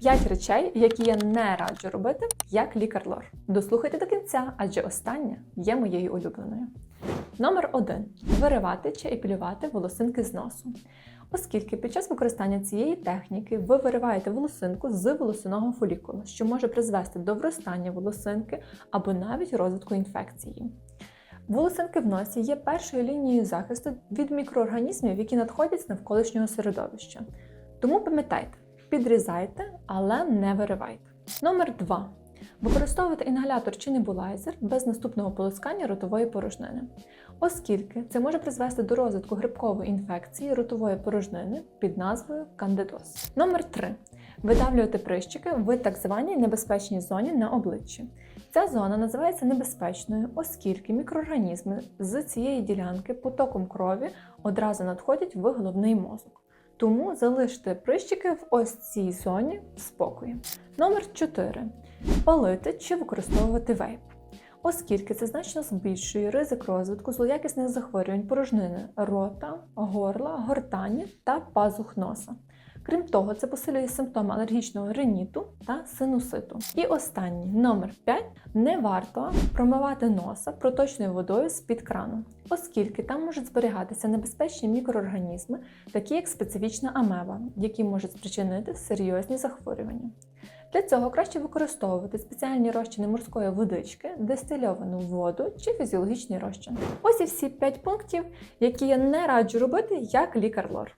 5 речей, які я не раджу робити як лікар лор. Дослухайте до кінця, адже остання є моєю улюбленою. Номер 1. Виривати чи епілювати волосинки з носу. Оскільки під час використання цієї техніки ви вириваєте волосинку з волосиного фолікула, що може призвести до вростання волосинки або навіть розвитку інфекції. Волосинки в носі є першою лінією захисту від мікроорганізмів, які надходять з навколишнього середовища. Тому пам'ятайте, підрізайте, але не виривайте. Номер 2. Використовувати інгалятор чи небулайзер без наступного полоскання ротової порожнини, оскільки це може призвести до розвитку грибкової інфекції ротової порожнини під назвою кандидоз. Номер 3. Видавлювати прищики в так званій небезпечній зоні на обличчі. Ця зона називається небезпечною, оскільки мікроорганізми з цієї ділянки потоком крові одразу надходять в головний мозок. Тому залиште прищики в ось цій зоні в спокої. Номер 4. Палити чи використовувати вейп. Оскільки це значно збільшує ризик розвитку злоякісних захворювань порожнини рота, горла, гортані та пазух носа. Крім того, це посилює симптоми алергічного риніту та синуситу. І останній номер 5. Не варто промивати носа проточною водою з-під крану, оскільки там можуть зберігатися небезпечні мікроорганізми, такі як специфічна амеба, які можуть спричинити серйозні захворювання. Для цього краще використовувати спеціальні розчини морської водички, дистильовану воду чи фізіологічний розчин. Ось і всі 5 пунктів, які я не раджу робити як лікар лор.